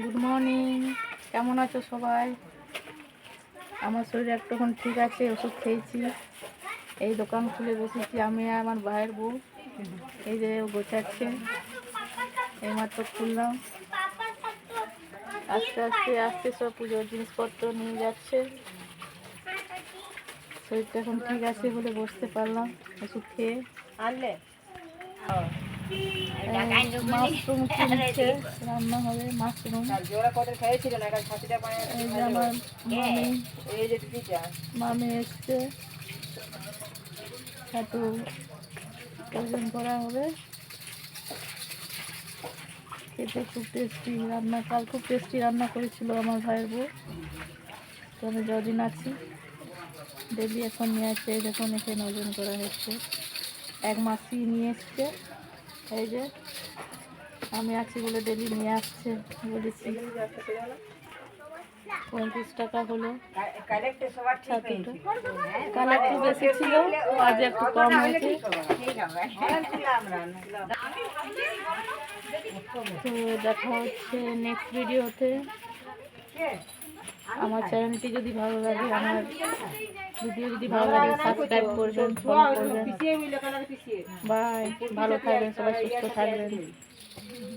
Good morning কেমন আছো সবাই? আমার শরীর একটুক্ষণ ঠিক আছে, ওষুধ খেয়েছি। এই দোকান খুলে বসেছি আমি আমার ভাইয়ের বউ। এই যে গোছাচ্ছে। এইমাত্র খুললাম। আস্তে আস্তে আস্তে সব পুজোর জিনিসপত্র নিয়ে যাচ্ছে। শরীরটা এখন ঠিক আছে বলে বসতে পারলাম, ওষুধ খেয়ে। আনলে? মাশরুম কিনছে রান্না হবে মাশরুম। জোড়া কত খেয়েছিল না এখন ছাতিটা পায়ে এই যে আমার মামি এই যে পিজা মামি এসছে। একটু ওজন করা হবে। খেতে খুব টেস্টি রান্না কাল খুব টেস্টি রান্না করেছিল আমার ভাইয়ের বউ। তো আমি যদিন আছি ডেলি এখন নিয়ে আসছে দেখুন এখানে ওজন করা হচ্ছে। এক মাসি নিয়ে এসছে। এই যে, আমি আছি বলে ডেলি নিয়ে আসছে, বলেছি। পঁয়ত্রিশ টাকা হলো। কাল বেশি ছিল, আজ একটু কম হয়েছে। তো দেখা হচ্ছে নেক্সট ভিডিওতে আমার চ্যানেলটি যদি ভালো লাগে আমার ভিডিও যদি ভালো লাগে সাবস্ক্রাইব করবেন ফলো করবেন। বাই ভালো থাকবেন সবাই সুস্থ থাকবেন।